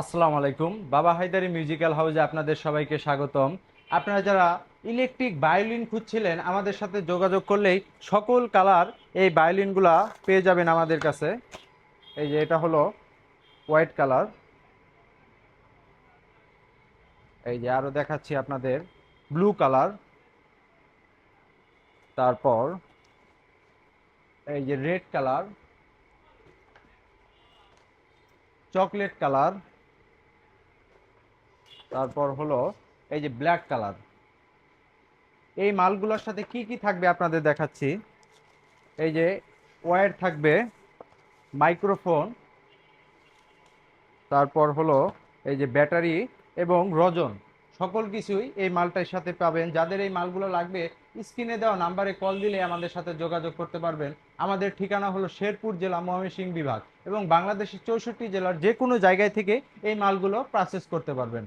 আসসালামু আলাইকুম। বাবা হায়দারি মিউজিক্যাল হাউসে আপনাদের সবাইকে স্বাগতম। আপনারা যারা ইলেকট্রিক বায়োলিন খুঁজছিলেন, আমাদের সাথে যোগাযোগ করলেই সকল কালার এই ভায়োলিনগুলা পেয়ে যাবেন আমাদের কাছে। এই যে এটা হলো হোয়াইট কালার। এই যে আরও দেখাচ্ছি আপনাদের ব্লু কালার। তারপর এই যে রেড কালার। Chocolate colour. তারপর হলো এই যে ব্ল্যাক কালার এই মালগুলোর সাথে কি কি থাকবে আপনাদের দেখাচ্ছি? এই যে ওয়্যার থাকবে মাইক্রোফোন তারপর হলো এই যে ব্যাটারি এবং রজন। সকল কিছুই এই মালটার সাথে পাবেন। যাদের এই মালগুলো লাগবে স্ক্রিনে দেওয়া নাম্বারে কল দিলে আমাদের সাথে যোগাযোগ করতে পারবেন। আমাদের ঠিকানা হলো শেরপুর জেলা ময়মনসিংহ বিভাগ এবং বাংলাদেশের চৌষট্টি জেলার যে কোনো জায়গায় থেকে এই মালগুলো প্রসেস করতে পারবেন।